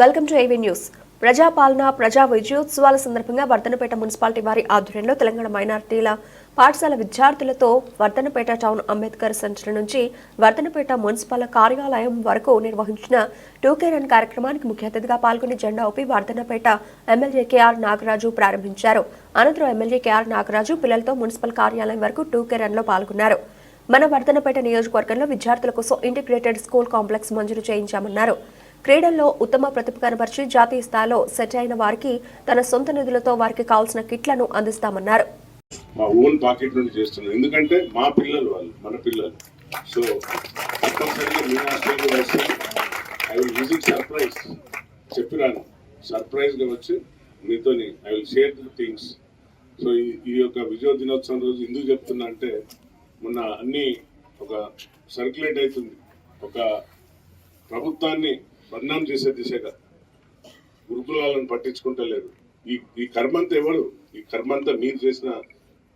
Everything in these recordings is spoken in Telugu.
Welcome to AV news. ప్రజాపాలన ప్రజా విజయోత్సవాల సందర్భంగా వర్ధనపేట మున్సిపాలిటీ వారి ఆధ్వర్యంలో తెలంగాణ మైనార్టీల పాఠశాల విద్యార్థులతో వర్ధనపేట టౌన్ అంబేద్కర్ సెంటర్ నుంచి వర్ధనపేట మున్సిపల్ కార్యాలయం వరకు నిర్వహించిన టూకే రన్ కార్యక్రమానికి ముఖ్య అతిథిగా పాల్గొని జెండా ఊపి వర్ధనపేట ఎమ్మెల్యే కేఆర్ నాగరాజు ప్రారంభించారు. అనంతరం ఎమ్మెల్యే కేఆర్ నాగరాజు పిల్లలతో మున్సిపల్ కార్యాలయం వరకు టూకే రన్లో పాల్గొన్నారు. మన వర్ధనపేట నియోజకవర్గంలో విద్యార్థుల కోసం ఇంటిగ్రేటెడ్ స్కూల్ కాంప్లెక్స్ మంజూరు చేయించామన్నారు. క్రీడల్లో ఉత్తమ ప్రతిభ కనబరిచి జాతీయ స్థాయిలో సెట్ అయిన వారికి తన సొంత నిధులతో వారికి కావాల్సిన కిట్లను అందిస్తామన్నారు. మా ఓన్ పాకెట్ నుండి చేస్తున్నాం ఎందుకంటే మా పిల్లలు వాళ్ళు మన పిల్లలు. సో తప్పనిసరిగా మీ హాస్టల్కి ఐ విల్ విజిట్ సర్ప్రైజ్ చెప్పిరాను సర్ప్రైజ్గా వచ్చి మీతోని I will share the things so ఈ ఈ యొక్క విజయ దినోత్సవం రోజు ఎందుకు చెప్తున్నా అంటే మొన్న అన్ని ఒక సర్క్యులేట్ అవుతుంది. ఒక ప్రభుత్వాన్ని బదనాం చేసే దిశగా గురుకులాలను పట్టించుకుంటలేరు ఈ ఈ కర్మంతా ఎవరు? ఈ కర్మంతా మీరు చేసిన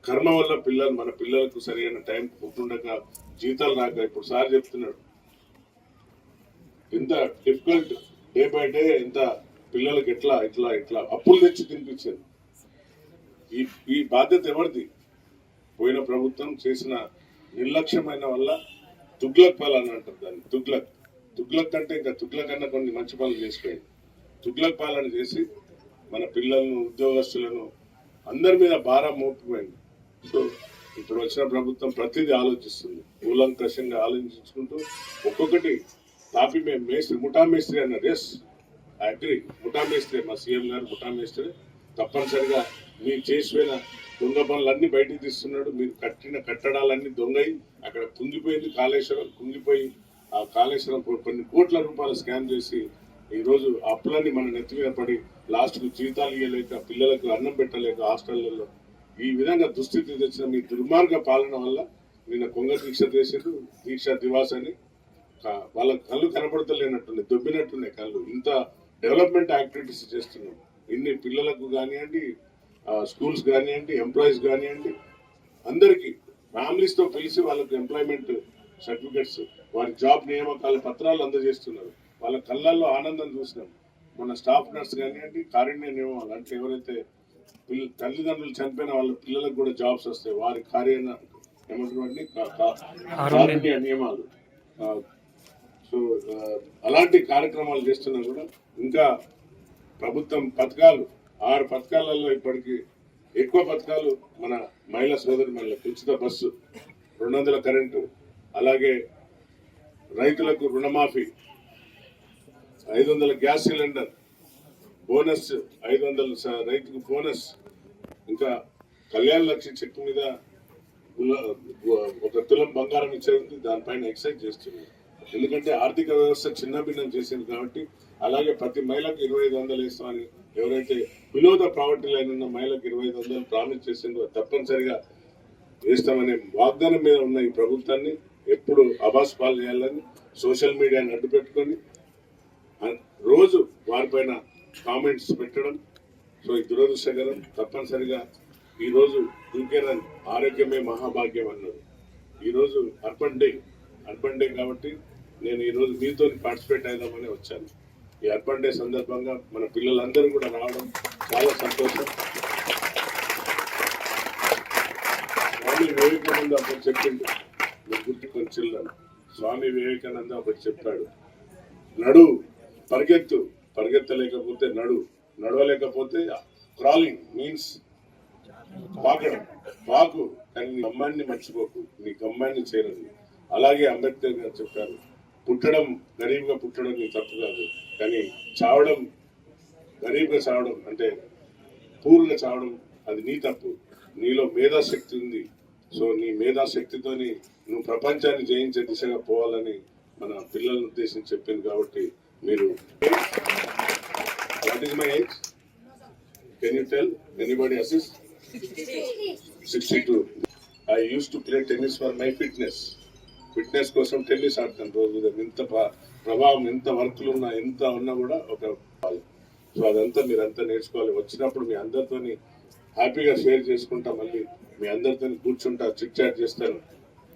కర్మ వల్ల పిల్లలు మన పిల్లలకు సరైన టైం పుట్టుండక జీతాలు రాక ఇప్పుడు సార్ చెప్తున్నాడు. ఎంత డిఫికల్ట్ డే బై డే ఎంత పిల్లలకి ఎట్లా ఇట్లా ఇట్లా అప్పులు తెచ్చి తినిపించారు. ఈ ఈ బాధ్యత ఎవరిది? పోయిన ప్రభుత్వం చేసిన నిర్లక్ష్యమైన వల్ల తుగ్లక్ పాలన అంటారు దాన్ని తుగ్లక్. తుగ్లక్ అంటే ఇంకా తుగ్లక్ అన్న కొన్ని మంచి పనులు చేసిపోయింది తుగ్లక్ పాలన చేసి మన పిల్లలను ఉద్యోగస్తులను అందరి మీద భారం మోపిపోయింది సో ఇప్పుడు వచ్చిన ప్రభుత్వం ప్రతిదీ ఆలోచిస్తుంది. కూలంకషంగా ఆలోచించుకుంటూ ఒక్కొక్కటి తాపి మేము మేస్త్రి ముఠా మేస్త్రి అన్నారు ఎస్ అగ్రి ముఠా మేస్త్రి మా సీఎం గారు ముఠా మేస్త్రి. తప్పనిసరిగా మీరు చేసిపోయిన దొంగ పనులన్నీ బయటికి తీస్తున్నాడు. మీరు కట్టిన కట్టడాలన్నీ దొంగయి అక్కడ కుంగిపోయింది కాళేశ్వరం కుంగిపోయి ఆ కాళేశ్వరం కొన్ని కోట్ల రూపాయలు స్కామ్ చేసి ఈరోజు అప్పులన్నీ మన నెత్తి మీద పడి లాస్ట్కు జీతాలు ఇవ్వలేక పిల్లలకు అన్నం పెట్టలేక హాస్టళ్ళలో ఈ విధంగా దుస్థితి తెచ్చిన మీ దుర్మార్గ పాలన వల్ల నిన్న కొంగ దీక్ష చేసేది దీక్ష దివాస్ అని వాళ్ళ కళ్ళు కనపడతలేనట్టున్నాయి దొబ్బినట్టున్నాయి కళ్ళు. ఇంత డెవలప్మెంట్ యాక్టివిటీస్ చేస్తున్నాం. ఇన్ని పిల్లలకు కానివ్వండి స్కూల్స్ కానివ్వండి ఎంప్లాయీస్ కానివ్వండి అందరికీ ఫ్యామిలీస్తో కలిసి వాళ్ళకు ఎంప్లాయ్మెంట్ సర్టిఫికెట్స్ వారి జాబ్ నియామకాల పత్రాలు అందజేస్తున్నారు. వాళ్ళ కళ్ళల్లో ఆనందం చూసినాం. మన స్టాఫ్ నర్స్ కానివ్వండి కారుణ్య నియమాలు అంటే ఎవరైతే పిల్ల తల్లిదండ్రులు చనిపోయిన వాళ్ళ పిల్లలకు కూడా జాబ్స్ వస్తాయి. వారి కార్య ఏమంటారు కా- కా- కారుణ్య నియమాలు. సో అలాంటి కార్యక్రమాలు చేస్తున్నా కూడా ఇంకా ప్రభుత్వం పథకాలు ఆరు పథకాలలో ఇప్పటికి ఎక్కువ పథకాలు మన మహిళా సోదరి మహిళలకు ఉచిత బస్సు రెండు వందల కరెంటు అలాగే రైతులకు రుణమాఫీ. ఐదు వందల గ్యాస్ సిలిండర్ బోనస్ ఐదు వందల రైతుకు బోనస్. ఇంకా కళ్యాణ లక్ష్మి చెక్ మీద ఒక తులం బంగారం ఇచ్చేది దానిపైన ఎక్సైజ్ చేస్తుంది ఎందుకంటే ఆర్థిక వ్యవస్థ చిన్న భిన్నం చేసింది కాబట్టి అలాగే ప్రతి మహిళకు ఇరవై ఐదు వందలు ఇస్తామని ఎవరైతే బిలో ద ప్రావర్టీ లైన్ ఉన్న మహిళకు ఇరవై ఐదు వందలు ప్రామిస్ చేసిందో తప్పనిసరిగా వేస్తామనే వాగ్దానం మీద ఉన్న ఈ ప్రభుత్వాన్ని ఎప్పుడు అబాస్ పాలు చేయాలని సోషల్ మీడియాని అడ్డు పెట్టుకొని రోజు వారిపైన కామెంట్స్ పెట్టడం సో ఈ దురదృష్టకరం తప్పనిసరిగా ఈరోజు దుర్గేరన్ ఆరోగ్యమే మహాభాగ్యం అన్నారు. ఈరోజు అర్బన్ డే అర్బన్ డే కాబట్టి నేను ఈరోజు మీతో పార్టిసిపేట్ అయిదామని వచ్చాను. ఈ అర్బన్ డే సందర్భంగా మన పిల్లలందరూ కూడా రావడం చాలా సంతోషం. స్వామి వివేకానంద ఒకటి చెప్పింది గుర్తు గుర్తుకొని స్వామి వివేకానంద ఒకటి చెప్పాడు నడు పరిగెత్తు. పరిగెత్తలేకపోతే నడు. నడవలేకపోతే క్రాలింగ్ మీన్స్ పాకడం పాకు కానీ నీ గమ్మాన్ని మర్చిపోకు. నీ గమ్మాన్ని చేరదు. అలాగే అంబేద్కర్ గారు చెప్పారు. పుట్టడం గరీబ్గా పుట్టడం నీ తప్పు కాదు. కానీ చావడం గరీబ్గా చావడం అంటే పూర్గా చావడం అది నీ తప్పు. నీలో మేధాశక్తి ఉంది. సో నీ మేధాశక్తితోని నువ్వు ప్రపంచాన్ని జయించే దిశగా పోవాలని మన పిల్లలను ఉద్దేశించి చెప్పింది కాబట్టి మీరు what is my age can you tell anybody assist sixty two I use to play tennis for my fitness fitness కోసం టెన్నిస్ ఆడతాను రోజు ఎంత ప్రభావం ఎంత వర్క్లు ఉన్నా ఎంత ఉన్నా కూడా ఒక సో అదంతా మీరంతా నేర్చుకోవాలి. వచ్చినప్పుడు మీ అందరితోని హ్యాపీగా షేర్ చేసుకుంటా మళ్ళీ మీ అందరితో కూర్చుంటా చిట్ చాట్ చేస్తాను.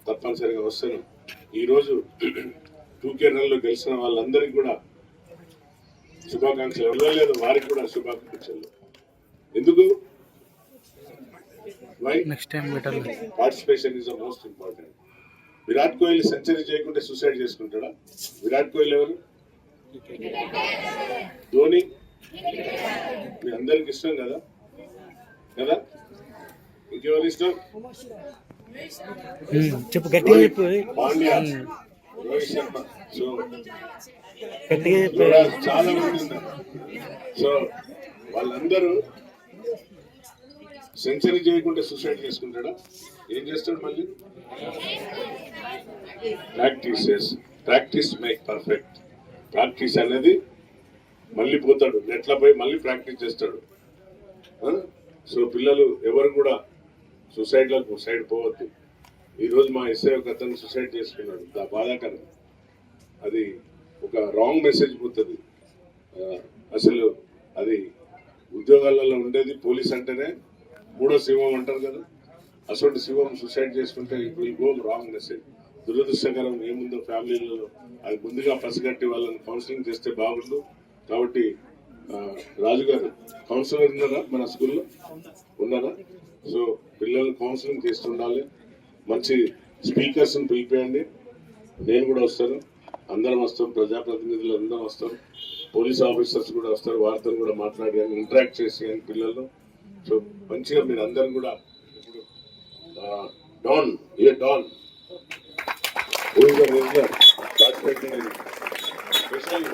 తప్పనిసరిగా వస్తాను. ఈరోజు టూ కేరళలో గెలిచిన వాళ్ళందరికీ కూడా శుభాకాంక్షలు. వెళ్ళలేదు వారికి కూడా శుభాకాంక్షలు. ఎందుకు? Why next time better participation is the most important Virat Kohli century చేయకుంటే సూసైడ్ చేసుకుంటాడా? విరాట్ కోహ్లీ ఎవరు? ధోని? మీ అందరికి ఇష్టం కదా? కదా? ఇంకెవరు ఇష్టం చెప్పు గట్టిగా చెప్పు. పాండ్యా రోహిత్ శర్మ. సో గట్టిగా చెప్పు. కూడా చాలా మంది ఉన్నారు. సో వాళ్ళందరూ సెంచరీ చేయకుంటే సూసైడ్ చేసుకుంటాడా? ఏం చేస్తాడు మళ్ళీ? Practices practice make perfect practice అనేది మళ్ళీ పోతాడు. నెట్ల పోయి మళ్ళీ ప్రాక్టీస్ చేస్తాడు? సో పిల్లలు ఎవరు కూడా సూసైడ్లకు సైడ్ పోవద్దు. ఈరోజు మా ఎస్ఐ ఒక అతను సూసైడ్ చేసుకున్నాడు. దా బాధాకరం. అది ఒక రాంగ్ మెసేజ్ పోతుంది అసలు అది ఉద్యోగాలలో ఉండేది పోలీస్ అంటేనే మూడో శివం అంటారు కదా. అటువంటి శివం సూసైడ్ చేసుకుంటే it will go wrong message దురదృష్టకరం ఏముందో ఫ్యామిలీలలో అది ముందుగా పసిగట్టి వాళ్ళని కౌన్సిలింగ్ చేస్తే బాగుండు. కాబట్టి రాజు గారు కౌన్సిలర్ ఉన్నారా మన స్కూల్లో? ఉన్నారా? సో పిల్లల్ని కౌన్సిలింగ్ చేస్తుండాలి. మంచి స్పీకర్స్ని పిలిపేయండి. నేను కూడా వస్తాను. అందరం వస్తాం. ప్రజాప్రతినిధులు అందరం వస్తాం పోలీస్ ఆఫీసర్స్ కూడా వస్తారు. వారితో కూడా మాట్లాడి ఇంటరాక్ట్ చేసి కానీ పిల్లలు. సో మంచిగా మీరు అందరం కూడా ఇప్పుడు డాన్ ఏ డాన్ స్పెషల్